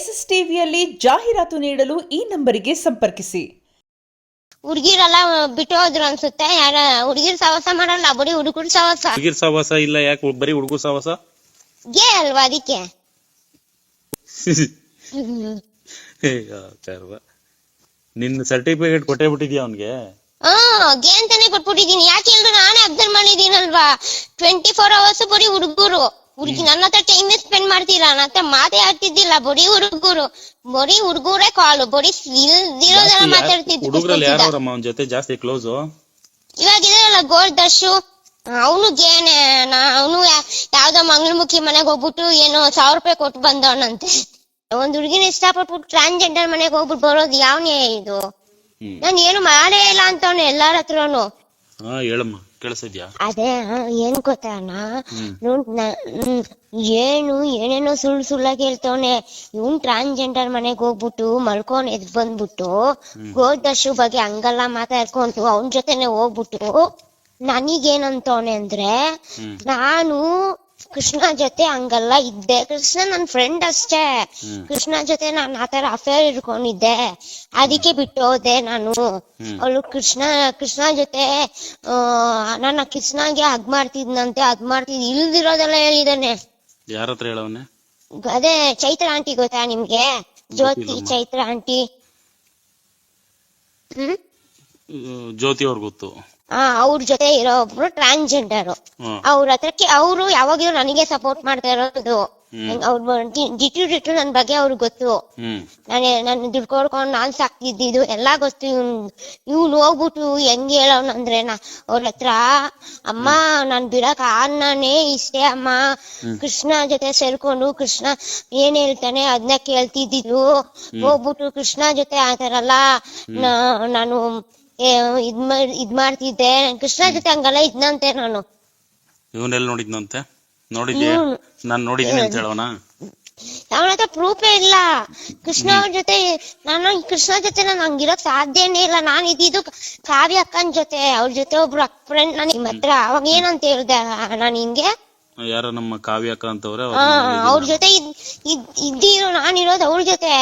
S S ಟಿವಿಯಲ್ಲಿ ಜಾಹೀರಾತು ನೀಡಲು ಈ ನಂಬರಿಗೆ ಸಂಪರ್ಕಿಸಿ. ಹುಡುಗಿರೆಲ್ಲ ಬಿಟ್ಟು ಹೋದ್ರು ಅನ್ಸುತ್ತೆ ಯಾರ ಹುಡ್ಗಿರ್ ಸಹವಾಸ ಮಾಡಲ್ಲ ಬರೀ ಹುಡುಗರು ಸಹವಾಸ. ಹುಡುಗಿರ್ ಸಹವಾಸ ಇಲ್ಲ ಯಾಕೆ ಬರೀ ಹುಡುಗರು ಸಹವಾಸ? ಗೇ ಅಲ್ವಾ ಅದಕ್ಕೆ? ನಿನ್ನ ಸರ್ಟಿಫಿಕೇಟ್ ಕೊಟ್ಟೇ ಬಿಟ್ಟಿದ್ಯಾ ಅವನ್ಗೆ? ಹಾ ಗೇ ಅಂತಾನೆ ಕೊಟ್ಬಿಟ್ಟಿದೀನಿ ಯಾಕೆ ಎಲ್ರು ನಾನೇ ಅಬ್ಸರ್ವ್ ಮಾಡಿದೀನಲ್ವಾ ಟ್ವೆಂಟಿ ಫೋರ್ ಅವರ್ಸ್ ಬರೀ ಹುಡುಗರು. ಹುಡುಗಿ ನನ್ನ ಹತ್ರ ಟೈಮ್ ಸ್ಪೆಂಡ್ ಮಾಡ್ತೀರಾ? ನನ್ನ ಹತ್ರ ಮಾತೇ ಆಡ್ತಿದ್ದಿಲ್ಲ. ಬರೀ ಹುಡುಗರು ಬರೀ ಹುಡುಗರೇ ಕಾಲು ಬರೀ ಇಲ್ದಿರೋದೆಲ್ಲ ಮಾತಾಡ್ತಿದ್ದು ಹುಡುಗರಲ್ಲಿ ಯಾರವ್ರಮ್ಮ ಅವನ ಜೊತೆ ಜಾಸ್ತಿ ಕ್ಲೋಸ್ ಇವಾಗ ಗೋಲ್ಡ್ ದಶು ಅವನು ಗೇನೆ ಅವನು ಯಾವ್ದೋ ಮಂಗಳಮುಖಿ ಮನೆಗೆ ಹೋಗ್ಬಿಟ್ಟು ಏನೋ ಸಾವಿರ ರೂಪಾಯಿ ಕೊಟ್ಟು ಬಂದವನಂತೆ. ಒಂದ್ ಹುಡುಗಿನ ಇಷ್ಟಪಟ್ಬಿಟ್ಟು ಟ್ರಾನ್ಸ್ಜೆಂಡರ್ ಮನೆಗೆ ಹೋಗ್ಬಿಟ್ಟು ಬರೋದು ಯಾವನೇ ಇದು? ನಾನು ಏನು ಮಾಡೇ ಇಲ್ಲ ಅಂತವ್ನು ಎಲ್ಲಾರ ಹತ್ರನು. ಹೇಳಮ್ಮ. ಕೇಳಿಸಿದ್ಯಾ? ಅದೇ ಆ, ಏನ್ ನೋಡ್ ನ- ಹ್ಮ್, ಏನು ಏನೇನೋ ಸುಳ್ಳು ಸುಳ್ಳಾಗಿ ಹೇಳ್ತವನೆ. ಇವ್ನ್ ಟ್ರಾನ್ಸ್ಜೆಂಡರ್ ಮನೆಗ್ ಹೋಗ್ಬಿಟ್ಟು ಮಲ್ಕೊಂಡ್ ಎದ್ ಬಂದ್ಬಿಟ್ಟು ಗೋದಶು ಬಗ್ಗೆ ಹಂಗಲ್ಲ ಮಾತಾಡ್ಕೊಂಡು ಅವನ್ ಜೊತೆನೆ ಹೋಗ್ಬಿಟ್ಟು ನನಗೇನಂತವನೆ ಅಂದ್ರೆ ನಾನು ಕೃಷ್ಣ ಜೊತೆ ಹಂಗಲ್ಲ ಇದ್ದೆ. ಕೃಷ್ಣ ನನ್ ಫ್ರೆಂಡ್ ಅಷ್ಟೇ. ಕೃಷ್ಣ ಜೊತೆ ನಾನು ಆತರ ಅಫೇರ್ ಇಟ್ಕೊಂಡಿದ್ದೆ. ಅದಕ್ಕೆ ಬಿಟ್ಟು ಹೋದೆ ನಾನು. ಅವಳು ಕೃಷ್ಣ ಕೃಷ್ಣ ಜೊತೆ ಆ ನನ್ನ ಕೃಷ್ಣಗೆ ಹಗ್ ಮಾಡ್ತಿದ್ನಂತೆ. ಅದ್ ಮಾಡ್ತಿದ್ ಇಲ್ದಿರೋದೆಲ್ಲ ಹೇಳಿದಾನೆ. ಯಾರ ಹತ್ರ ಹೇಳವನೆ? ಅದೇ ಚೈತ್ರ ಆಂಟಿ ಗೊತ್ತಾ ನಿಮ್ಗೆ? ಜ್ಯೋತಿ. ಚೈತ್ರ ಆಂಟಿ ಹ್ಮ್ ಜ್ಯೋತಿ ಅವ್ರ ಗೊತ್ತು. ಆ ಅವ್ರ ಜೊತೆ ಇರೋ ಒಬ್ರು ಟ್ರಾನ್ಸ್ಜೆಂಡರ್ ಅವ್ರ ಹತ್ರಕ್ಕೆ ಅವರು ಯಾವಾಗ್ಲೂ ನನಗೆ ಸಪೋರ್ಟ್ ಮಾಡ್ತಾ ಇರೋದು. ಅವ್ರ ಡಿಟು ಡಿಟು ನನ್ ಬಗ್ಗೆ ಅವ್ರಿಗೆ ಗೊತ್ತು. ನಾನೇ ನಾನು ನಾನು ದುಡ್ಡು ಕೊಡ್ಕೊಂಡು ನಾನ್ ಸಾಕ್ತಿದ್ದು ಎಲ್ಲಾ ಗೊತ್ತು. ಇವ್ನ್ ಇವ್ನು ಹೋಗ್ಬಿಟ್ಟು ಹೆಂಗ್ ಹೇಳೋನ್ ಅಂದ್ರೆ ನಾ ಅವ್ರ ಹತ್ರ ಅಮ್ಮ ನಾನ್ ಬಿಡಕ್ ಆಡ್ನಾನೇ ಇಷ್ಟೇ ಅಮ್ಮ. ಕೃಷ್ಣ ಜೊತೆ ಸೇರ್ಕೊಂಡು ಕೃಷ್ಣ ಏನ್ ಹೇಳ್ತಾನೆ ಅದನ್ನ ಕೇಳ್ತಿದ್ದಿದ್ದು. ಹೋಗ್ಬಿಟ್ಟು ಕೃಷ್ಣ ಜೊತೆ ಆತರಲ್ಲ ನಾನು ಇದ್ ಮಾಡ್ ಇದ್ ಮಾಡ್ತಿದ್ದೆ. ಕೃಷ್ಣ ಜೊತೆ ಹಂಗಲ್ಲ ಇದ್ನಂತೆ ನಾನು. ಇವನೆಲ್ಲ ನೋಡಿದ್ನಂತೆ? ನೋಡಿದ್ಯಾ? ನಾನು ನಾನ್ ನೋಡಿದ್ದೀನಿ ಅಂತ ಹೇಳೋಣ ಅವನ ಹತ್ರ ಪ್ರೂಫೇ ಇಲ್ಲ. ಕೃಷ್ಣ ಅವ್ರ ಜೊತೆ ನಾನು ಕೃಷ್ಣ ಜೊತೆ ನಾನು ಹಂಗಿರಕ್ ಸಾಧ್ಯನೇ ಇಲ್ಲ. ನಾನು ಇದ್ದಿದ್ದು ಕಾವ್ಯ ಅಕ್ಕನ್ ಜೊತೆ. ಅವ್ರ ಜೊತೆ ಒಬ್ರು ಫ್ರೆಂಡ್ ನಾನು ನಿಮ್ಮ ಹತ್ರ ಅವಾಗ ಏನಂತ ಹೇಳ್ದೆ ನಾನು ಹಿಂಗೆ? ಯಾರ ನಮ್ಮ ಕಾವ್ಯ ಅಕ್ಕ ಅಂತವ್ರೆ ಆ ಅವ್ರ ಜೊತೆ ಇದ್ ಇದ್ ಇದ್ದಿರೋ ನಾನಿರೋದು ಅವ್ರ ಜೊತೆ.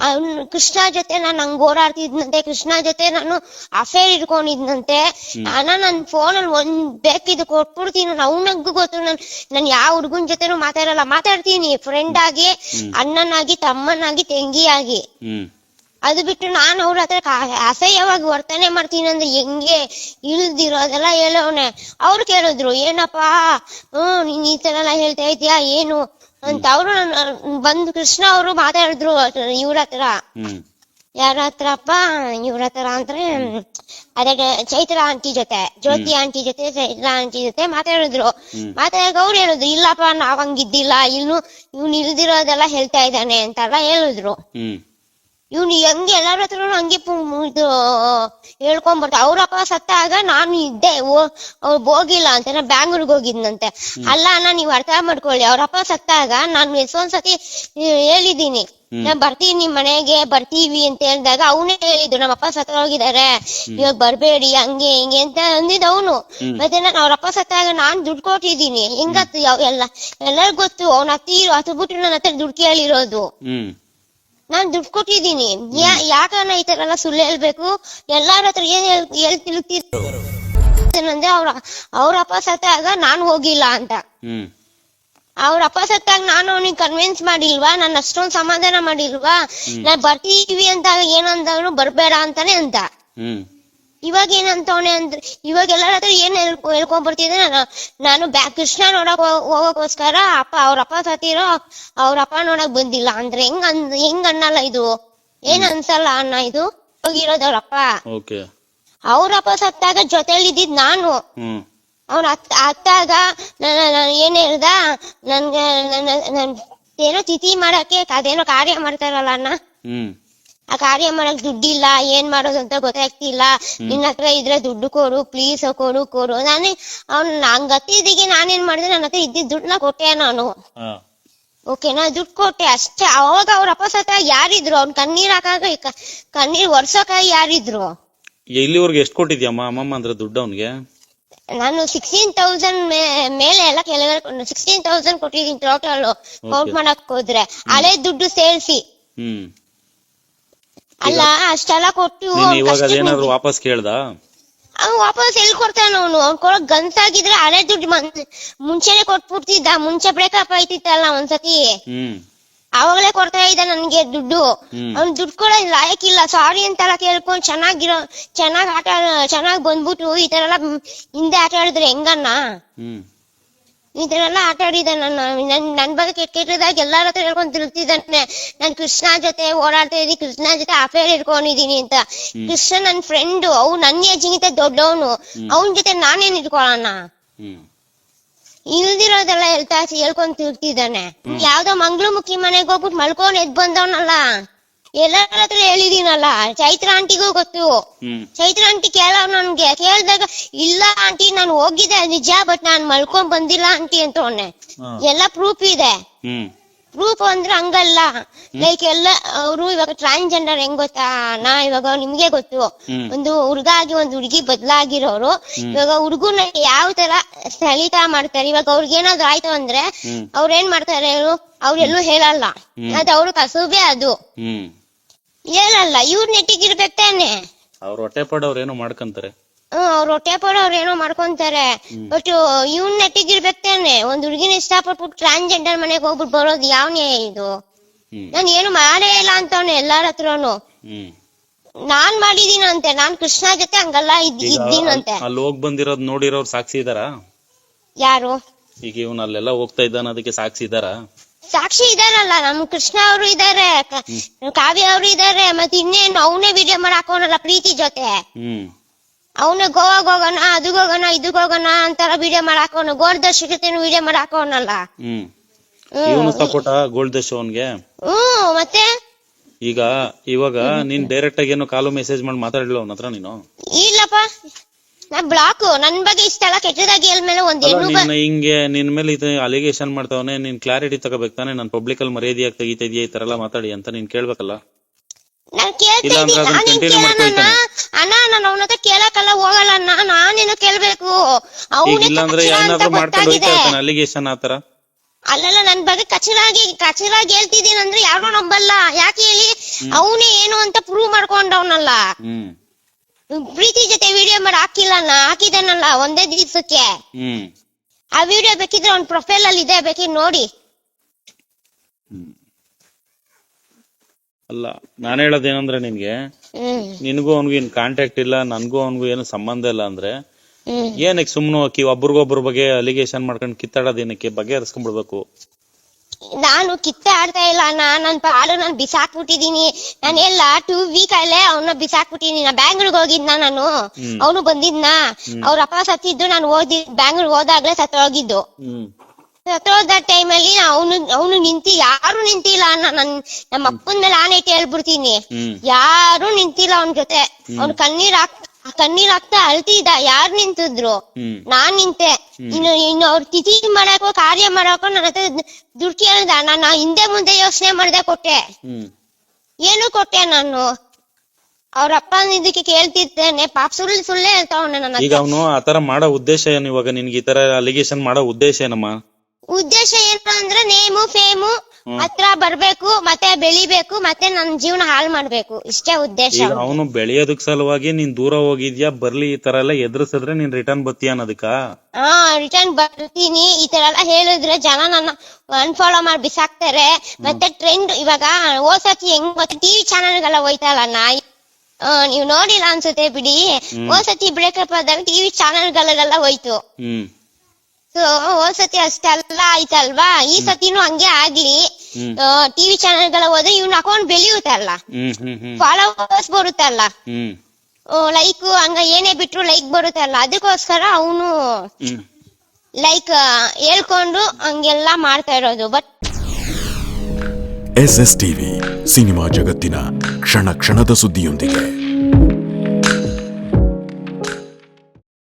ಅವ್ನ್ ಕೃಷ್ಣ ಜೊತೆ ನಾನು ಹಂಗ್ ಓಡಾಡ್ತಿದ್ನಂತೆ. ಕೃಷ್ಣ ಜೊತೆ ನಾನು ಅಫೇರ್ ಇಟ್ಕೊಂಡಿದ್ನಂತೆ. ಅಣ್ಣ ನನ್ ಫೋನಲ್ಲಿ ಒಂದ್ ಬೇಕಿದ್ದು ಕೊಟ್ಬಿಡ್ತೀನಿ. ಅವನಗೂ ಗೊತ್ತು. ನನ್ ನಾನ್ ಯಾವ ಹುಡ್ಗನ್ ಜೊತೆನೂ ಮಾತಾಡಲ್ಲ. ಮಾತಾಡ್ತೀನಿ. ಫ್ರೆಂಡ್ ಆಗಿ ಅಣ್ಣನಾಗಿ ತಮ್ಮನಾಗಿ ತಂಗಿಯಾಗಿ. ಹ್ಮ್. ಅದು ಬಿಟ್ಟು ನಾನು ಅವ್ರ ಹತ್ರ ಅಸಹ್ಯವಾಗಿ ವರ್ತನೆ ಮಾಡ್ತೀನಿ ಅಂದ್ರೆ ಹೆಂಗೆ? ಇಲ್ದಿರೋದೆಲ್ಲ ಹೇಳೋನೆ ಅವ್ರು ಕೇಳಿದ್ರು ಏನಪ್ಪಾ? ಹ್ಮ್ ನೀನ್ ಈ ತರ ಎಲ್ಲ ಹೇಳ್ತಾ ಇದೀಯಾ ಏನು? ಅಂತ ಅವ್ರು ಬಂದ್ ಕೃಷ್ಣ ಅವರು ಮಾತಾಡಿದ್ರು ಇವ್ರ ಹತ್ರ. ಯಾರ ಹತ್ರಪ್ಪ? ಇವ್ರ ಹತ್ರ ಅಂದ್ರೆ ಅದೇ ಚೈತ್ರ ಆಂಟಿ ಜೊತೆ ಜ್ಯೋತಿ ಆಂಟಿ ಜೊತೆ ಚೈತ್ರ ಆಂಟಿ ಜೊತೆ ಮಾತಾಡಿದ್ರು. ಮಾತಾಡಕ್ ಅವ್ರು ಹೇಳಿದ್ರು ಇಲ್ಲಪ್ಪ ನಾವ್ ಹಂಗಿದ್ದಿಲ್ಲ. ಇನ್ನು ಇವ್ನು ಇಲ್ದಿರೋದೆಲ್ಲ ಹೇಳ್ತಾ ಇದ್ದಾನೆ ಅಂತೆಲ್ಲ ಹೇಳಿದ್ರು. ಇವ್ನು ಹೆಂಗೆ ಎಲ್ಲಾರ ಹತ್ರ ಹಂಗೆ ಇದು ಹೇಳ್ಕೊಂಡ್ಬರ್ತ ಅವ್ರಪ್ಪ ಸತ್ತಾಗ ನಾನು ಇದ್ದೆ. ಓ- ಅವ್ರು ಹೋಗಿಲ್ಲ ಅಂತ ನಾ ಬ್ಯಾಂಗ್ಳೂರ್ಗ್ ಹೋಗಿದ್ನಂತೆ. ಅಲ್ಲ ಅಣ್ಣ ನೀವ್ ಅರ್ಥ ಮಾಡ್ಕೊಳ್ಳಿ. ಅವ್ರ ಅಪ್ಪ ಸತ್ತಾಗ ನಾನು ಎಷ್ಟೊಂದ್ಸತಿ ಹೇಳಿದೀನಿ ನಾ ಬರ್ತೀನಿ ನಿಮ್ ಮನೆಗೆ ಬರ್ತೀವಿ ಅಂತ ಹೇಳಿದಾಗ ಅವನೇ ಹೇಳಿದ್ರು ನಮ್ಮ ಅಪ್ಪ ಸತ್ತ ಹೋಗಿದಾರೆ ಇವಾಗ ಬರ್ಬೇಡಿ ಹಂಗೆ ಹಿಂಗೆ ಅಂತ ಅಂದಿದ್ ಅವನು. ಮತ್ತೆ ನಾನು ಅವ್ರಪ್ಪ ಸತ್ತಾಗ ನಾನ್ ದುಡ್ಡು ಕೊಟ್ಟಿದ್ದೀನಿ. ಹೆಂಗತ್ತು ಯಾವ- ಎಲ್ಲ ಎಲ್ಲರಿಗೂ ಗೊತ್ತು. ಅವ್ನ ಅತ್ತಿ ಅತ್ ಬಿಟ್ಟು ನನ್ನ ಹತ್ರ ದುಡ್ಡು ಕೇಳಿರೋದು. ನಾನ್ ದುಡ್ಡು ಕೊಟ್ಟಿದ್ದೀನಿ. ಯಾ- ಈ ತರ ಎಲ್ಲ ಸುಳ್ಳು ಹೇಳ್ಬೇಕು? ಎಲ್ಲಾರ ಹತ್ರ ಏನ್ ಹೇಳ್ ತಿಳ್ತಿದ್ರೆ ಅವ್ರ ಅವ್ರ ಅಪ್ಪ ಸತ್ತಾಗ ನಾನ್ ಹೋಗಿಲ್ಲ ಅಂತ. ಹ್ಮ್. ಅವ್ರ ಅಪ್ಪ ಸತ್ತಾಗ ನಾನು ಅವ್ನಿಗೆ ಕನ್ವಿನ್ಸ್ ಮಾಡಿಲ್ವಾ? ನಾನು ಅಷ್ಟೊಂದ್ ಸಮಾಧಾನ ಮಾಡಿಲ್ವಾ? ನಾ ಬರ್ತೀವಿ ಅಂತ ಏನಂದ್ರು ಬರ್ಬೇಡ ಅಂತಾನೆ ಅಂತ. ಹ್ಮ್. ಇವಾಗ ಏನಂತವನೆ ಅಂದ್ರೆ ಇವಾಗ ಎಲ್ಲರ ಹತ್ರ ಏನ್ ಹೇಳ್ಕೊ ಹೇಳ್ಕೊಂಡ್ ಬರ್ತಿದ್ದೆ ನಾನು. ನಾನು ಬ್ಯಾ ಕೃಷ್ಣ ನೋಡಕ್ ಹೋಗೋಕೋಸ್ಕರ ಹೋಗಕ್ಕೋಸ್ಕರ ಅಪ್ಪ ಅವ್ರ ಅಪ್ಪ ಸತ್ತಿರೋ ಅವ್ರ ಅಪ್ಪ ನೋಡಕ್ ಬಂದಿಲ್ಲ. ಅಂದ್ರೆ ಹೆಂಗ್ ಅಂದ್ ಹೆಂಗ್ ಅನ್ನಲ್ಲ ಇದು? ಏನ್ ಅನ್ಸಲ್ಲ ಅಣ್ಣ ಇದು? ಹೋಗಿರೋದು ಅವ್ರ ಅಪ್ಪ. ಅವ್ರ ಅಪ್ಪ ಸತ್ತಾಗ ಜೊತೆಲಿ ಇದ್ದಿದ್ ನಾನು. ಅವ್ನ ಅತ್ತ ಅತ್ತಾಗ ಏನ್ ಹೇಳ್ದ? ನನ್ಗ ನನ್ನ ಏನೋ ತಿಥಿ ಮಾಡಕ್ಕೆ ಅದೇನೋ ಕಾರ್ಯ ಮಾಡ್ತಾರಲ್ಲ ಅಣ್ಣ. ಆ ಕಾರ್ಯ ಮಾಡಕ್ ದುಡ್ಡಿಲ್ಲ ಏನ್ ಮಾಡೋದು ಅಂತ ಗೊತ್ತಾಗ್ತಿಲ್ಲ. ನಿನ್ನ ಹತ್ರ ಇದ್ರೆ ದುಡ್ಡು ಕೊಡು ಪ್ಲೀಸ್ ಕೊಡು ಕೊಡು. ನಾನೇ ಅವ್ನ್ ನಂಗ್ ಹತ್ತಿದಿಗೆ ನಾನೇನ್ ಮಾಡಿದೆ? ನನ್ನ ಹತ್ರ ಇದ್ದಿದ್ ದುಡ್ಡನ್ನ ಕೊಟ್ಟೆ ನಾನು. ಓಕೆ ಓಕೆನಾ ದುಡ್ಡು ಕೊಟ್ಟೆ ಅಷ್ಟೇ. ಅವಾಗ ಅವ್ರ ಅಪ್ಪ ಸತ್ತ ಯಾರಿದ್ರು? ಅವ್ನ್ ಕಣ್ಣೀರ್ ಹಾಕಾಗ ಕ- ಕಣ್ಣೀರ್ ಒರ್ಸೋಕ ಯಾರಿದ್ರು? ಇಲ್ಲಿವರೆಗೆ ಎಷ್ಟು ಕೊಟ್ಟಿದ್ಯಮ್ಮ? ಅಮ್ಮಮ್ಮ ಅಂದ್ರೆ ದುಡ್ಡು ಅವನಿಗೆ? ನಾನು ಸಿಕ್ಸ್ಟೀನ್ ತೌಸಂಡ್ ಮೇಲೆ ಎಲ್ಲ ಕೆಳಗಡೆ ಸಿಕ್ಸ್ಟೀನ್ ತೌಸಂಡ್ ಕೊಟ್ಟಿದ್ದೀನಿ ಟೋಟಲ್ ಕೌಂಟ್ ಮಾಡಕ್ ಹೋದ್ರೆ. ಹಳೆ ದುಡ್ಡು ಸೇರಿಸಿ. ಹ್ಮ್. ಅಲ್ಲ ಅಷ್ಟೆಲ್ಲ ಕೊಟ್ಟು ನೀನ್ ಇವಾಗ ಅದೇನಾದ್ರು ವಾಪಸ್ ಕೇಳ್ದ? ಅವ್ನು ವಾಪಸ್ ಎಲ್ಲಿ ಕೊಡ್ತಾನ ಅವನು? ಅವ್ನ್ ಕೊಡೋ ಗನ್ಸಾಗಿದ್ರೆ ಹಳೆ ದುಡ್ಡು ಮುಂಚೆನೆ ಕೊಟ್ಬಿಡ್ತಿದ್ದ ಮುಂಚೆ ಬ್ರೇಕಪ್ ಆಯ್ತಿತ್ತಲ್ಲ ಒಂದ್ಸತಿ. ಹ್ಮ್. ಅವಾಗಲೇ ಕೊಡ್ತಾ ಇದ್ದ ನನ್ಗೆ ದುಡ್ಡು. ಅವ್ನ್ ದುಡ್ಡು ಕೂಡ ಲಾಯಕ್ಕಿಲ್ಲ. ಸಾರಿ ಅಂತೆಲ್ಲ ಕೇಳ್ಕೊಂಡ್ ಚೆನ್ನಾಗಿರೋ ಚೆನ್ನಾಗ್ ಆಟ ಚೆನ್ನಾಗ್ ಬಂದ್ಬಿಟ್ಟು ಈ ತರ ಎಲ್ಲ ಹಿಂದೆ ಆಟ ಆಡಿದ್ರೆ ಹೆಂಗಣ್ಣ? ತರ ಆಟ ಆಡಿದ ನನ್ನ ನನ್ ನನ್ ಬಗ್ಗೆ ಕೆಟ್ಟ ಕೆಟ್ಟದಾಗ ಎಲ್ಲಾರ ಹತ್ರ ಹೇಳ್ಕೊಂಡ್ ತಿರುಗ್ತಿದ್ದಾನೆ. ನಾನ್ ಕೃಷ್ಣ ಜೊತೆ ಓಡಾಡ್ತಾ ಇದ್ದೀನಿ ಕೃಷ್ಣ ಜೊತೆ ಅಫೇರ್ ಇಟ್ಕೊಂಡಿದೀನಿ ಅಂತ. ಕೃಷ್ಣ ನನ್ ಫ್ರೆಂಡ್ ಅವ್ ನನ್ನ ಏಜಿಗಿಂತ ದೊಡ್ಡವನು. ಅವನ್ ಜೊತೆ ನಾನೇನ್ ಇಟ್ಕೊಳ್ಳೋಣ? ಇಲ್ದಿರೋದೆಲ್ಲ ಹೇಳ್ತಾ ಹೇಳ್ಕೊಂಡ್ ತಿರ್ತಿದ್ದಾನೆ ಯಾವ್ದೋ ಮಂಗ್ಳು ಮುಖಿ ಮನೆಗ್ ಹೋಗ್ಬಿಟ್ಟು ಮಲ್ಕೊಂಡ್ ಎದ್ ಬಂದವನಲ್ಲ. ಎಲ್ಲರ ಹತ್ರ ಹೇಳಿದೀನಲ್ಲ ಚೈತ್ರ ಆಂಟಿಗೂ ಗೊತ್ತು. ಚೈತ್ರ ಆಂಟಿ ಕೇಳ ನನ್ಗೆ ಕೇಳ್ದಾಗ ಇಲ್ಲ ಆಂಟಿ ನಾನು ಹೋಗಿದ್ದೆ ನಿಜ ಬಟ್ ನಾನ್ ಮಲ್ಕೊಂಡ್ ಬಂದಿಲ್ಲ ಆಂಟಿ ಅಂತ ಅವನೆ. ಎಲ್ಲ ಪ್ರೂಫ್ ಇದೆ. ಪ್ರೂಫ್ ಅಂದ್ರೆ ಹಂಗಲ್ಲ. ಲೈಕ್ ಎಲ್ಲ ಅವರು ಇವಾಗ ಟ್ರಾನ್ಸ್ಜೆಂಡರ್ ಹೆಂಗ್ ಗೊತ್ತಾ? ನಾ ಇವಾಗ ನಿಮ್ಗೆ ಗೊತ್ತು. ಒಂದು ಹುಡುಗ ಆಗಿ ಒಂದ್ ಹುಡುಗಿ ಬದ್ಲಾಗಿರೋರು. ಇವಾಗ ಹುಡುಗನ ಯಾವ ತರ ಸ್ಥಳಿತ ಮಾಡ್ತಾರೆ? ಇವಾಗ ಅವ್ರಿಗೆ ಏನಾದ್ರು ಆಯ್ತು ಅಂದ್ರೆ ಅವ್ರೇನ್ ಅವ್ರ ಏನ್ ಮಾಡ್ತಾರೆ ಅವರು ಅವ್ರೆಲ್ಲೂ ಹೇಳಲ್ಲ. ಅದ್ ಅವ್ರ ಕಸುಬೆ ಅದು. ಹೇಳಲ್ಲ ಇವ್ರ ನೆಟ್ಟಿಗಿರ್ಬೇಕು ತಾನೆ ಅವ್ರ ಹೊಟ್ಟೆ ಪಡೋರ್ ಏನೋ ಮಾಡ್ಕಂತಾರೆ. ಹ್ಮ್ ಅವ್ರ ಹೊಟ್ಟೆ ಪಾಡವ್ರ ಏನೋ ಮಾಡ್ಕೊಂತಾರೆ. ಬಟ್ ಇವ್ನ ನೆಟ್ಟಿಗಿರ್ಬೇಕು ತಾನೆ ಒಂದ್ ಹುಡುಗಿನ ಇಷ್ಟಪಟ್ಬಿಟ್ಟು ಟ್ರಾನ್ಸ್ಜೆಂಡರ್ ಮನೆಗೆ ಹೋಗ್ಬಿಟ್ಟು ಬರೋದು ಯಾವ ನ್ಯಾಯ ಇದು ನಾನು ಏನು ಮಾಡೇ ಇಲ್ಲ ಅಂತವ್ನೆ ಎಲ್ಲಾರ ಹತ್ರನು. ನಾನ್ ಮಾಡಿದೀನ ಅಂತೆ ನಾನ್ ಕೃಷ್ಣ ಜೊತೆ ಹಂಗಲ್ಲ ಇದ್ ಇದ್ದೀನಂತೆ. ಅಲ್ಲಿ ಹೋಗ್ ಬಂದಿರೋದ್ ನೋಡಿರೋರ್ ಸಾಕ್ಷಿ ಇದಾರ? ಯಾರು? ಈಗ ಇವ್ನ ಅಲ್ಲೆಲ್ಲ ಹೋಗ್ತಾ ಇದ್ದಾನ ಅದಕ್ಕೆ ಸಾಕ್ಷಿ ಇದಾರ? ಸಾಕ್ಷಿ ಇದಾರಲ್ಲ ನಮ್ ಕೃಷ್ಣ ಅವರು ಇದಾರೆ ಕಾವ್ಯ ಅವರು ಇದಾರೆ ಮತ್ತೆ ಇನ್ನೇನು ಅವನೇ ವಿಡಿಯೋ ಮಾಡಿ ಹಾಕೋನಲ್ಲ ಪ್ರೀತಿ ಜೊತೆ. ಅವನೇ ಗೋವಾಗ್ ಹೋಗೋಣ ಅದು ಹೋಗೋಣ ಇದಕ್ ಹೋಗೋಣ ಅಂತಾರ ವಿಡಿಯೋ ಮಾಡಿ ಹಾಕೋಣ ಗೋರ್ದರ್ಶಿ ಜೊತೆ ವಿಡಿಯೋ ಮಾಡಿ ಹಾಕೋನಲ್ಲ. ಇವನು ಗೋಲ್ಡ್ ಅವನ್ಗೆ? ಹ್ಮ್ ಮತ್ತೆ? ಈಗ ಇವಾಗ ನೀನ್ ಡೈರೆಕ್ಟ್ ಆಗಿ ಏನು ಕಾಲು ಮೆಸೇಜ್ ಮಾಡಿ ಮಾತಾಡಿಲ್ಲ ಅವನ ಹತ್ರ ನೀನು? ಇಲ್ಲಪ್ಪ. ನಾ ಬ್ಲಾಕ್ ನನ್ ಬಗ್ಗೆ ಇಷ್ಟೆಲ್ಲ ಕೆಟ್ಟದಾಗಿ ಹೇಳ್ಮೇಲೆ ಒಂದ್ ಅಲ್ಲ, ಹೆಣ್ಣು ಬ- ನೀನ್ ಹಿಂಗೆ ನಿನ್ ಮೇಲೆ ಅಲಿಗೇಷನ್ ಮಾಡ್ತಾವನೆ ನೀನ್ ಕ್ಲಾರಿಟಿ ತಗೋಬೇಕು ತಾನೆ ನಾನ್ ಪಬ್ಲಿಕ್ ಅಲ್ಲಿ ಮರ್ಯಾದೆಯಾಗಿ ತೆಗಿತಾ ಇದೀಯ ಈ ತರ ಎಲ್ಲ ಮಾತಾಡಿ ಅಂತ ನೀನ್ ಕೇಳ್ಬೇಕಲ್ಲ? ನಾನ್ ಕೇಳ್ತಾ ಇಲ್ಲ ಅಂದ್ರೆ ಇದ್ದೀನಿ. ಅದನ್ನ ನಾನೇನ್ continue ಕೇಳೋಣ ಮಾಡ್ಕೊಳ್ತಾನೆ. ಅಣ್ಣ? ನಾನು ಅವನ ಹತ್ರ ಕೇಳಕ್ಕಲ್ಲ ಹೋಗಲ್ಲ ಅಣ್ಣ. ನಾನೇನು ಕೇಳ್ಬೇಕು? ಈಗ ಅವನೇ ಇಲ್ಲಾಂದ್ರೆ ಕಚರ ಅಂತ ಏನಾದ್ರು ಮಾಡ್ಕೊಂಡು ಹೋಯ್ತಾ ಗೊತ್ತಾಗಿದೆ. ಇರ್ತಾನೆ ಅಲಿಗೇಷನ್ ಆತರ ಅಲ್ಲಲ್ಲ ನನ್ ಬಗ್ಗೆ ಕಚರಾಗಿ ಕಚರಾಗಿ ಹೇಳ್ತಿದ್ದೀನಿ ಅಂದ್ರೆ ಯಾರು ನಂಬಲ್ಲ. ಯಾಕೆ ಹೇಳಿ? ಅವನೇ ಏನು ಅಂತ ಪ್ರೂವ್ ಮಾಡ್ಕೊಂಡವನಲ್ಲ. ಹ್ಮ್. ಪ್ರೀತಿ ಜೊತೆ ವಿಡಿಯೋ ಮಾಡಿ ಹಾಕಿಲ್ಲಣ್ಣ ಹಾಕಿದಾನಲ್ಲ ಒಂದೇ ದಿವ್ಸಕ್ಕೆ. ಹ್ಮ್. ಆ ವಿಡಿಯೋ ಬೇಕಿದ್ರೆ ಅವ್ನ ಪ್ರೊಫೈಲ್ ಅಲ್ಲಿ ಇದೆ ಬೇಕಿದ್ರೆ ನೋಡಿ. ಅಲ್ಲ ನಾನು ಹೇಳೋದೇನಂದ್ರೆ ನಿನ್ಗೆ ನಿನಗೂ ಅವನಿಗೂ ಇನ್ ಕಾಂಟ್ಯಾಕ್ಟ್ ಇಲ್ಲ ನನ್ಗೂ ಅವನಿಗೂ ಏನು ಸಂಬಂಧ ಇಲ್ಲ ಅಂದ್ರೆ ಏನಕ್ಕೆ ಸುಮ್ನೆ ಹೋಗಿ ಒಬ್ರಿಗೊಬ್ರ ಬಗ್ಗೆ ಅಲಿಗೇಷನ್ ಮಾಡ್ಕೊಂಡು ಕಿತ್ತಾಡೋದೇನಕ್ಕೆ ಬಗೆಹರಿಸ್ಕೊಂಡ್ಬಿಡ್ಬೇಕು ನಾನು ಕಿತ್ತೆ ಆಡ್ತಾ ಇಲ್ಲ. ಅಣ್ಣ ನನ್ ಪಾಡು ನಾನ್ ಬಿಸಾಕ್ಬಿಟ್ಟಿದೀನಿ ನಾನು ಎಲ್ಲ ಟೂ ವೀಕ್ ಅಲ್ಲೇ ಅವನ್ನ ಬಿಸಾಕ್ಬಿಟ್ಟಿದೀನಿ ನಾ ಬ್ಯಾಂಗ್ಳೂರ್ಗ್ ಹೋಗಿದ್ನ ನಾನು. ಅವನು ಬಂದಿದ್ನ. ಅವ್ರ ಅಪ್ಪ ಸತ್ತಿದ್ದು ನಾನು ಓದಿ ಬ್ಯಾಂಗ್ಳೂರ್ ಹೋದಾಗ್ಲೇ ಸತ್ತೋಗಿದ್ದು. ಟೈಮ್ ಟೈಮಲ್ಲಿ ಅವನು ಅವನು ನಿಂತಿ ಯಾರು ನಿಂತಿಲ್ಲ ಅಣ್ಣ ನನ್ ನಮ್ಮ ಅಪ್ಪನ ಮೇಲೆ ಆನೆ ಇಟ್ಟು ಹೇಳ್ಬಿಡ್ತೀನಿ ಯಾರು ನಿಂತಿಲ್ಲ ಅವನ ಜೊತೆ. ಅವ್ನು ಕಣ್ಣೀರ್ ಹಾಕ್ ಕಣ್ಣೀರ್ ಹಾಕ್ತಾ ಅಳ್ತಿದ್ದ ಯಾರ್ ನಿಂತಿದ್ರು? ಹ್ಮ್. ನಾನ್ ನಿಂತೆ. ಇನ್ನು ಇನ್ನು ಅವ್ರ ತಿಥಿ ಮಾಡಕೋ ಕಾರ್ಯ ಮಾಡಕೋ ನನ್ನ ಹತ್ರ ದುಡ್ಡು ಕೇಳ್ದ ನಾನು ಹಿಂದೆ ಮುಂದೆ ಯೋಚನೆ ಮಾಡ್ದೆ ಕೊಟ್ಟೆ. ಹ್ಮ್. ಏನು ಕೊಟ್ಟೆ ನಾನು? ಅವ್ರ ಅಪ್ಪ ಇದಕ್ಕೆ ಕೇಳ್ತಿದ್ದೇನೆ. ಪಾಪ ಸುಳ್ಳು ಸುಳ್ಳೇ ಹೇಳ್ತಾವನೆ ನನ್ನ ಈಗ ಅವನು ಆತರ ಮಾಡೋ ಉದ್ದೇಶ ಏನು ಇವಾಗ? ನಿನ್ಗೆ ಈ ತರ ಅಲಿಗೇಷನ್ ಮಾಡೋ ಉದ್ದೇಶ ಏನಮ್ಮ? ಉದ್ದೇಶ ಏನು ಅಂದ್ರೆ ನೇಮು ಫೇಮು ಹತ್ರ ಬರ್ಬೇಕು ಮತ್ತೆ ಬೆಳಿಬೇಕು ಮತ್ತೆ ನನ್ ಜೀವನ ಹಾಳು ಮಾಡ್ಬೇಕು. ಇಷ್ಟೇ ಉದ್ದೇಶ. ಈಗ ಅವನು ಬೆಳೆಯೋದಕ್ ಸಲುವಾಗಿ ನೀನ್ ದೂರ ಹೋಗಿದ್ಯಾ ಬರ್ಲಿ ಈ ತರ ಎಲ್ಲ ಎದುರಿಸಿದ್ರೆ ನೀನ್ ರಿಟರ್ನ್ ಬತ್ತೀಯ ಅನ್ನೋದಕ್ಕ? ಹಾ ರಿಟರ್ನ್ ಬರ್ತೀನಿ. ಈ ತರ ಎಲ್ಲ ಹೇಳಿದ್ರೆ ಜನ ನನ್ನ ಅನ್ಫಾಲೋ ಮಾಡಿ ಬಿಸಾಕ್ತಾರೆ. ಮತ್ತೆ ಟ್ರೆಂಡ್ ಇವಾಗ ಓಸತಿ ಹೆಂಗ್ ಮತ್ತೆ ಟಿವಿ ಚಾನೆಲ್ಗೆಲ್ಲ ಹೋಯ್ತಲ್ಲ ಆ ನೀವ್ ನೋಡಿಲ್ಲ ಅನ್ಸುತ್ತೆ ಬಿಡಿ. ಓಸತಿ ಬ್ರೇಕಪ್ ಆದಾಗ ಟಿವಿ ಚಾನೆಲ್ಗಳಿಗೆಲ್ಲ ಹೋಯ್ತು. ಹ್ಮ್. ಸೊ ಸತಿ ಅಷ್ಟೆಲ್ಲ ಆಯ್ತಲ್ವಾ? ಈ ಸತಿನೂ ಹಂಗೆ ಆಗ್ಲಿ. ಟಿವಿ ಚಾನೆಲ್ಗಳ ಹೋದ್ರೆ ಇವ್ನ ಅಕೌಂಟ್ ಬೆಳೆಯುತ್ತಲ್ಲ ಫಾಲೋವರ್ಸ್ ಬರುತ್ತಲ್ಲ ಲೈಕ್ ಹಂಗ ಏನೇ ಬಿಟ್ರು ಲೈಕ್ ಬರುತ್ತಲ್ಲ ಅದಕ್ಕೋಸ್ಕರ ಅವನು ಲೈಕ್ ಹೇಳ್ಕೊಂಡು ಹಂಗೆಲ್ಲ ಮಾಡ್ತಾ ಇರೋದು. But S S TV cinema ಜಗತ್ತಿನ ಕ್ಷಣ ಕ್ಷಣದ ಸುದ್ದಿಯೊಂದಿಗೆ.